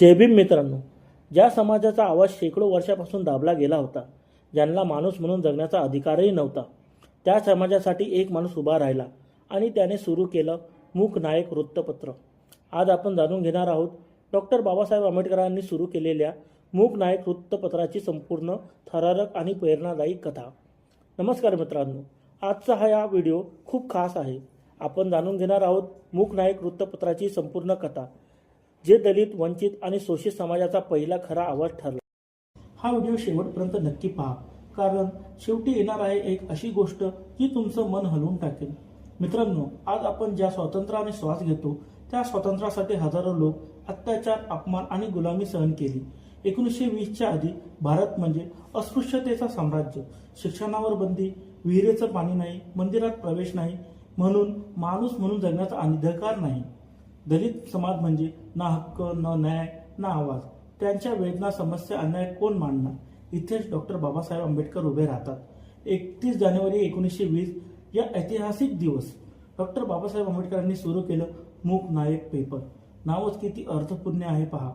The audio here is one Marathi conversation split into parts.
जयभीम मित्रांनो. ज्या समाजाचा आवाज शेकडो वर्षापासून दाबला गेला होता ज्यांना माणूस म्हणून जगण्याचा अधिकारही नव्हता त्या समाजासाठी एक माणूस उभा राहिला आणि त्याने सुरू केलं मूक नायक वृत्तपत्र. आज आपण जाणून घेणार आहोत डॉक्टर बाबासाहेब आंबेडकरांनी सुरू केलेल्या मूक नायक वृत्तपत्राची संपूर्ण थरारक आणि प्रेरणादायी कथा. नमस्कार मित्रांनो. आजचा हा या व्हिडिओ खूप खास आहे. आपण जाणून घेणार आहोत मूक नायक वृत्तपत्राची संपूर्ण कथा. जे दलित वंचित आणि शोषित समाजाचा पहिला खरा आवाज ठरला. हा व्हिडिओ शेवटपर्यंत नक्की पहा. कारण शेवटी येणार आहे एक अशी गोष्ट जी तुमचं मन हलवून टाकेल. मित्रांनो आज आपण ज्या स्वातंत्र्याने श्वास घेतो त्या स्वातंत्र्यासाठी हजारो लोक अत्याचार अपमान आणि गुलामी सहन केली. एकोणीसशे वीसच्या आधी भारत म्हणजे अस्पृश्यतेचा साम्राज्य. शिक्षणावर बंदी विहिरेचं पाणी नाही मंदिरात प्रवेश नाही म्हणून माणूस म्हणून जगण्याचा अधिकार नाही. दलित समाज म्हणजे ना हक्क न न्याय ना आवाज. त्यांच्या वेदना समस्या अन्याय कोण मांडणार? इथेच डॉक्टर बाबासाहेब आंबेडकर उभे राहतात. एकतीस जानेवारी एकोणीसशे वीस या ऐतिहासिक दिवस. डॉक्टर बाबासाहेब आंबेडकरांनी सुरू केलं मूक नायक पेपर. नावच किती अर्थपूर्ण आहे पहा.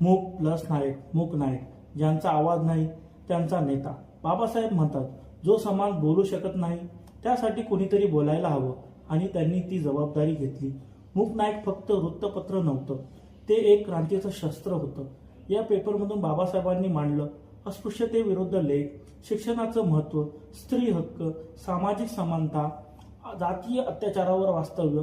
मूक प्लस नायक मूक नायक. ज्यांचा आवाज नाही त्यांचा नेता. बाबासाहेब म्हणतात जो समाज बोलू शकत नाही त्यासाठी कोणीतरी बोलायला हवं. आणि त्यांनी ती जबाबदारी घेतली. मूक फक्त वृत्तपत्र नव्हतं. ते एक क्रांतीचं शस्त्र होतं. या पेपरमधून बाबासाहेबांनी मांडलं अस्पृश्यतेविरुद्ध लेख शिक्षणाचं महत्त्व स्त्री हक्क सामाजिक समानता जातीय अत्याचारावर वास्तव्य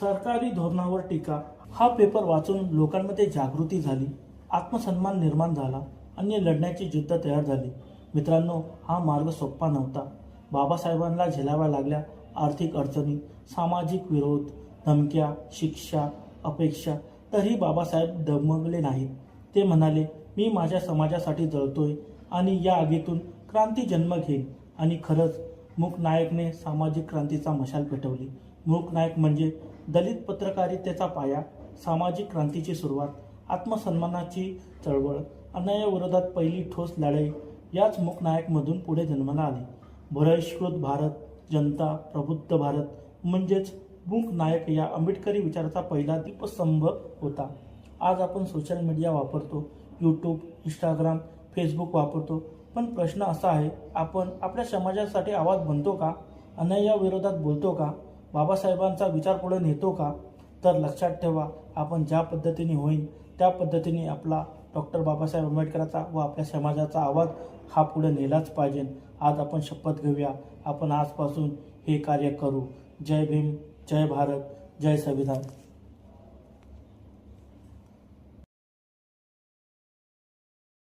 सरकारी धोरणावर टीका हा पेपर वाचून लोकांमध्ये जागृती झाली आत्मसन्मान निर्माण झाला आणि लढण्याची जिद्द तयार झाली. मित्रांनो हा मार्ग सोपा नव्हता. बाबासाहेबांना झेलाव्या लागल्या आर्थिक अडचणी सामाजिक विरोध धमक्या शिक्षा अपेक्षा तरी बाबासाहेब डगमगले नाहीत. ते म्हणाले मी माझ्या समाजासाठी जळतोय आणि या आगीतून क्रांती जन्म घेईल आणि खरंच मूक नायकने सामाजिक क्रांतीचा मशाल पेटवली. मूक नायक म्हणजे दलित पत्रकारितेचा पाया सामाजिक क्रांतीची सुरुवात आत्मसन्मानाची चळवळ अन्यायाविरोधात पहिली ठोस लढाई याच मूक नायकमधून पुढे जन्माला आली. बहिष्कृत भारत जनता प्रबुद्ध भारत म्हणजेच मूक नायक या आंबेडकरी विचाराचा पहिला दीपस्तंभ होता. आज आपण सोशल मीडिया वापरतो यूट्यूब इंस्टाग्राम फेसबुक वापरतो. पण प्रश्न असा आहे आपण आपल्या समाजासाठी आवाज बनतो का? अन्यायाविरोधात बोलतो का? बाबासाहेबांचा विचार पुढे नेतो का? तर लक्षात ठेवा आपण ज्या पद्धतीने होईल त्या पद्धतीने आपला डॉक्टर बाबासाहेब आंबेडकरांचा व आपल्या समाजाचा आवाज हा पुढे नेलाच पाहिजे. आज आपण शपथ घेऊया. आपण आजपासून हे कार्य करू. जय भीम. जय भारत जय संविधान.